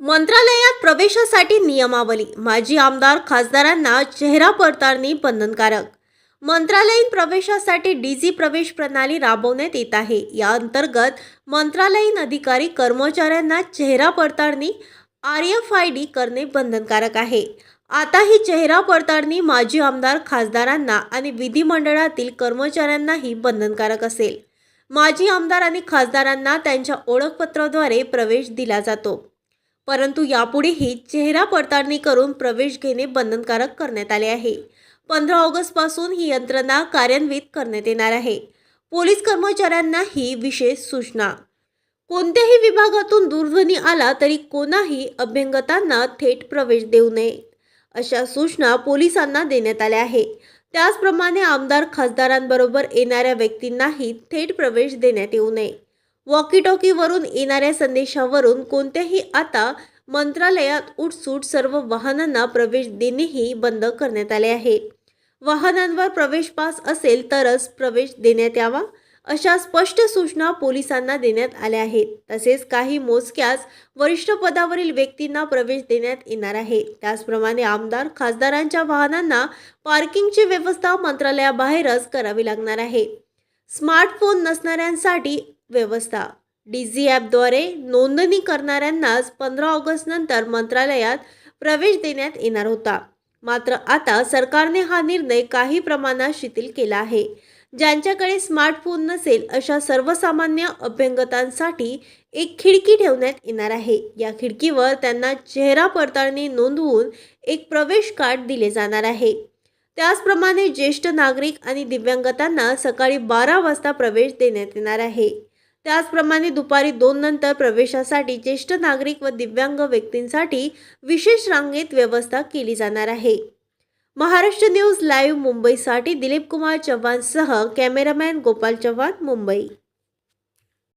मंत्रालयात प्रवेशासाठी नियमावली. माजी आमदार खासदारांना चेहरा पडताळणी बंधनकारक. मंत्रालयीन प्रवेशासाठी डीजी प्रवेश प्रणाली राबवण्यात येत आहे. या अंतर्गत मंत्रालयीन अधिकारी कर्मचाऱ्यांना चेहरा पडताळणी आर एफ आय डी करणे बंधनकारक आहे. आता ही चेहरा पडताळणी माजी आमदार खासदारांना आणि विधिमंडळातील कर्मचाऱ्यांनाही बंधनकारक असेल. माजी आमदार आणि खासदारांना त्यांच्या ओळखपत्राद्वारे प्रवेश दिला जातो. परंतु यापुढेही चेहरा पडताळणी करून प्रवेश घेणे बंधनकारक करण्यात आले आहे. पंधरा ऑगस्टपासून ही यंत्रणा कार्यान्वित करण्यात येणार आहे. पोलीस कर्मचाऱ्यांना ही विशेष सूचना. कोणत्याही विभागातून दूरध्वनी आला तरी कोणाही अभ्यंगतांना थेट प्रवेश देऊ नये अशा सूचना पोलिसांना देण्यात आल्या आहे. त्याचप्रमाणे आमदार खासदारांबरोबर येणाऱ्या व्यक्तींनाही थेट प्रवेश देण्यात येऊ नये. वॉकीटॉकीवरून येणाऱ्या संदेशावरून कोणत्याही आता मंत्रालयात उठसूट सर्व वाहनांना प्रवेश देणेही बंद करण्यात आले आहे. वाहनांवर प्रवेश पास असेल तरच प्रवेश देण्यात यावा अशा स्पष्ट सूचना पोलिसांना देण्यात आल्या आहेत. तसेच काही मोजक्याच वरिष्ठ पदावरील व्यक्तींना प्रवेश देण्यात येणार आहे. त्याचप्रमाणे आमदार खासदारांच्या वाहनांना पार्किंगची व्यवस्था मंत्रालयाबाहेरच करावी लागणार आहे. स्मार्टफोन नसणाऱ्यांसाठी व्यवस्था. डीझी ॲपद्वारे नोंदणी करणाऱ्यांनाच पंधरा ऑगस्टनंतर मंत्रालयात प्रवेश देण्यात येणार होता. मात्र आता सरकारने हा निर्णय काही प्रमाणात शिथिल केला आहे. ज्यांच्याकडे स्मार्टफोन नसेल अशा सर्वसामान्य अभ्यंगतांसाठी एक खिडकी ठेवण्यात येणार आहे. या खिडकीवर त्यांना चेहरा पडताळणी नोंदवून एक प्रवेश कार्ड दिले जाणार आहे. त्याचप्रमाणे ज्येष्ठ नागरिक आणि दिव्यांगतांना सकाळी बारा वाजता प्रवेश देण्यात येणार आहे. त्याचप्रमाणे दुपारी दोन नंतर प्रवेशासाठी ज्येष्ठ नागरिक व दिव्यांग व्यक्तींसाठी विशेष रांगेत व्यवस्था केली जाणार आहे. महाराष्ट्र न्यूज लाईव्ह मुंबईसाठी दिलीप कुमार चव्हाणसह कॅमेरामॅन गोपाल चव्हाण मुंबई.